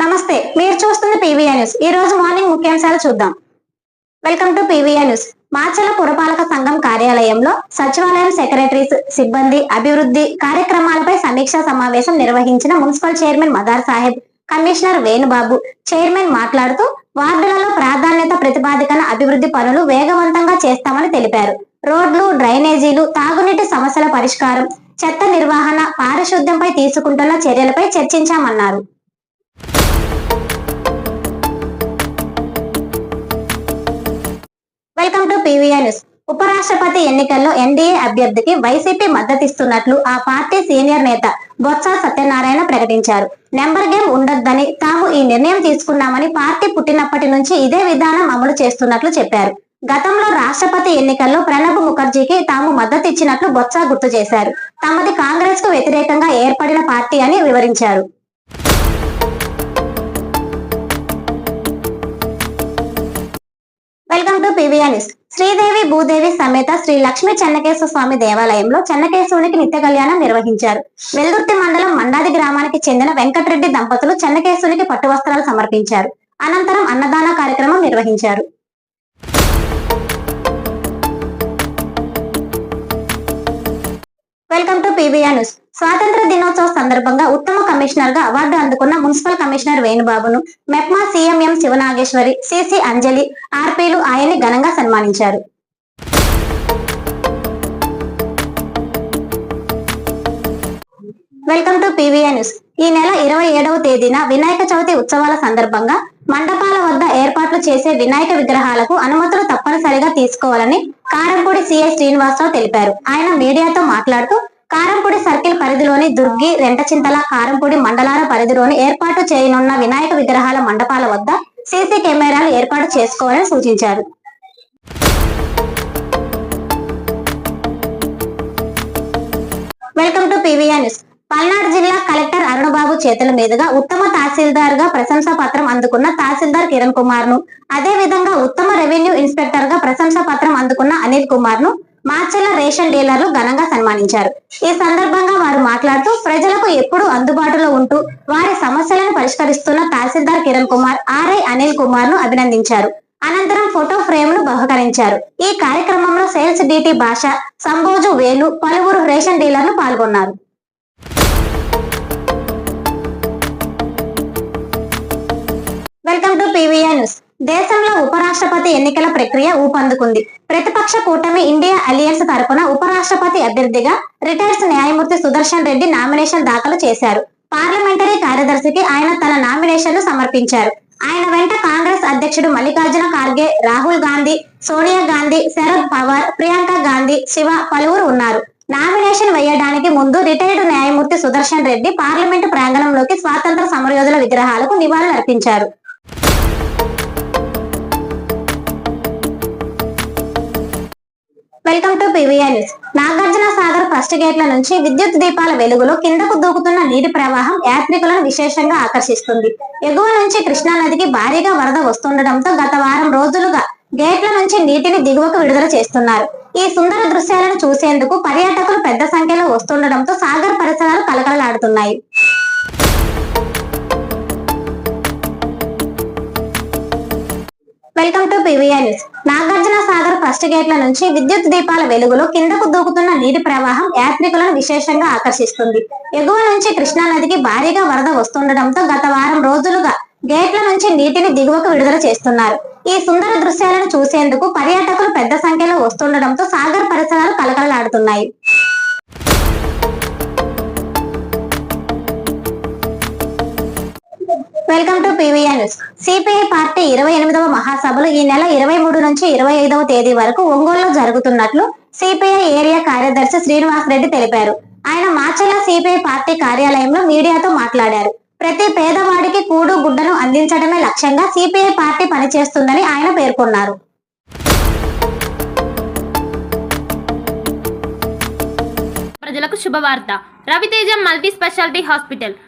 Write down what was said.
నమస్తే మీరు చూస్తున్న పీవీఆర్ న్యూస్. ఈ రోజు మార్నింగ్ ముఖ్యాంశాలు చూద్దాం. Welcome to PVR news. Macherla పురపాలక సంఘం కార్యాలయంలో సచివాలయం సెక్రటరీస్ సిబ్బంది అభివృద్ధి కార్యక్రమాలపై సమీక్షా సమావేశం నిర్వహించిన municipal chairman Madar Saheb commissioner Venubabu chairman మాట్లాడుతూ వార్డులలో ప్రాధాన్యత ప్రతిపాదికన అభివృద్ధి పనులు వేగవంతంగా చేస్తామని తెలిపారు. రోడ్లు డ్రైనేజీలు తాగునీటి సమస్యల పరిష్కారం చెత్త నిర్వహణ పారిశుద్ధ్యంపై తీసుకుంటున్న చర్యలపై చర్చించామన్నారు. Welcome to PVR news. ఉపరాష్ట్రపతి ఎన్నికల్లో ఎన్డీఏ అభ్యర్థికి వైసీపీ మద్దతిస్తున్నట్లు ఆ పార్టీ సీనియర్ నేత బొత్స సత్యనారాయణ ప్రకటించారు. నెంబర్ గేమ్ ఉండొద్దని తాము ఈ నిర్ణయం తీసుకున్నామని పార్టీ పుట్టినప్పటి నుంచి ఇదే విధానం అమలు చేస్తున్నట్లు చెప్పారు. గతంలో రాష్ట్రపతి ఎన్నికల్లో ప్రణబ్ ముఖర్జీకి తాము మద్దతు ఇచ్చినట్లు బొత్స గుర్తు చేశారు. తమది కాంగ్రెస్కు వ్యతిరేకంగా ఏర్పడిన పార్టీ అని వివరించారు. దేవి అని. శ్రీదేవి భూదేవి సమేత శ్రీ లక్ష్మీ చెన్నకేశ్వర స్వామి దేవాలయంలో చెన్నకేశవునికి నిత్య కళ్యాణం నిర్వహించారు. వెల్దుర్తి మండలం మండాది గ్రామానికి చెందిన వెంకటరెడ్డి దంపతులు చెన్నకేశవునికి పట్టు వస్త్రాలు సమర్పించారు. అనంతరం అన్నదాన కార్యక్రమం నిర్వహించారు. Welcome to PVR news. స్వాతంత్ర దినోత్సవ సందర్భంగా ఉత్తమ కమిషనర్గా అవార్డు అందుకున్న municipal commissioner వేణుబాబును MEPMA CMM Sivanageswari CC Anjali ఆర్పీలు ఆయన్ని ఘనంగా సన్మానించారు. Welcome to PVR news. ఈ నెల ఇరవై ఏడవ తేదీన వినాయక చవితి ఉత్సవాల సందర్భంగా మండపాల వద్ద ఏర్పాట్లు చేసే వినాయక విగ్రహాలకు అనుమతులు తప్పనిసరిగా తీసుకోవాలని కారంపూడి సిఐ శ్రీనివాసరావు తెలిపారు. ఆయన మీడియాతో మాట్లాడుతూ కారంపూడి సర్కిల్ పరిధిలోని దుర్గి రెంటచింతల కారంపూడి మండలాల పరిధిలోని ఏర్పాటు చేయనున్న వినాయక విగ్రహాల మండపాల వద్ద సీసీ కెమెరాలు ఏర్పాటు చేసుకోవాలని సూచించారు. Welcome to PVR news. Palnadu జిల్లా కలెక్టర్ అరుణబాబు చేతుల మీదుగా ఉత్తమ తహసీల్దార్గా ప్రశంసా పత్రం అందుకున్న తహసీల్దార్ కిరణ్ కుమార్ను అదే విధంగా ఉత్తమ రెవెన్యూ ఇన్స్పెక్టర్గా ప్రశంసా పత్రం అందుకున్న అనిల్ కుమార్ను మాచెల్ల రేషన్ డీలర్లు ఘనంగా సన్మానించారు. ఈ సందర్భంగా వారు మాట్లాడుతూ ప్రజలకు ఎప్పుడూ అందుబాటులో ఉంటూ వారి సమస్యలను పరిష్కరిస్తున్న తహసీల్దార్ కిరణ్ కుమార్ ఆర్ఐ అనిల్ కుమార్ను అభినందించారు. అనంతరం ఫోటో ఫ్రేమ్ను బహుకరించారు. ఈ కార్యక్రమంలో సేల్స్ డిటి భాష సంబోజు వేలు పలువురు రేషన్ డీలర్లు పాల్గొన్నారు. Welcome to PVR news. దేశంలో ఉపరాష్ట్రపతి ఎన్నికల ప్రక్రియ ఊపందుకుంది. ప్రతిపక్ష కూటమి ఇండియా అలియన్స్ తరపున ఉపరాష్ట్రపతి అభ్యర్థిగా రిటైర్స్ న్యాయమూర్తి సుదర్శన్ రెడ్డి నామినేషన్ దాఖలు చేశారు. పార్లమెంటరీ కార్యదర్శికి ఆయన తన నామినేషన్ను సమర్పించారు. ఆయన వెంట కాంగ్రెస్ అధ్యక్షుడు మల్లికార్జున ఖార్గే రాహుల్ గాంధీ సోనియా గాంధీ శరద్ పవార్ ప్రియాంక గాంధీ శివ పలువురు ఉన్నారు. నామినేషన్ వేయడానికి ముందు రిటైర్డ్ న్యాయమూర్తి సుదర్శన్ రెడ్డి పార్లమెంటు ప్రాంగణంలోకి స్వాతంత్ర సమరయోధుల విగ్రహాలకు నివాళులు welcome to PVR news. Nagarjuna Sagar first గేట్ల నుంచి విద్యుత్ దీపాల వెలుగులో కిందకు దూకుతున్న నీటి ప్రవాహం యాత్రికులను విశేషంగా ఆకర్షిస్తుంది. ఎగువ నుంచి కృష్ణా నదికి భారీగా వరద వస్తుండటంతో గత వారం రోజులుగా గేట్ల నుంచి నీటిని దిగువకు విడుదల చేస్తున్నారు. ఈ సుందర దృశ్యాలను చూసేందుకు పర్యాటకులు పెద్ద సంఖ్యలో వస్తుండటంతో సాగర్ పరిసరాలు కలకలలాడుతున్నాయి. Welcome to PVR news. Nagarjuna Sagar first గేట్ల నుంచి విద్యుత్ దీపాల వెలుగులో కిందకు దూకుతున్న నీటి ప్రవాహం యాత్రికులను విశేషంగా ఆకర్షిస్తుంది. ఎగువ నుంచి కృష్ణా నదికి భారీగా వరద వస్తుండటంతో గత వారం రోజులుగా గేట్ల నుంచి నీటిని దిగువకు విడుదల చేస్తున్నారు. ఈ సుందర దృశ్యాలను చూసేందుకు పర్యాటకులు పెద్ద సంఖ్యలో వస్తుండటంతో సాగర్ పరిసరాలు కలకలలాడుతున్నాయి. Welcome to PVR news. CPI party ఇరవై ఎనిమిదవ మహాసభలు ఈ నెల ఇరవై మూడు నుంచి ఇరవై ఐదవ తేదీ వరకు ఒంగోలులో జరుగుతున్నట్లు సిపిఐ ఏరియా కార్యదర్శి శ్రీనివాస్ రెడ్డి తెలిపారు. ఆయన మాచల్ల సిపిఐ పార్టీ కార్యాలయంలో మీడియాతో మాట్లాడారు. ప్రతి పేదవాడికి కూడు గుడ్డను అందించడమే లక్ష్యంగా సిపిఐ పార్టీ పనిచేస్తుందని ఆయన పేర్కొన్నారు. ప్రజలకు శుభవార్త. Raviteja multi speciality hospital.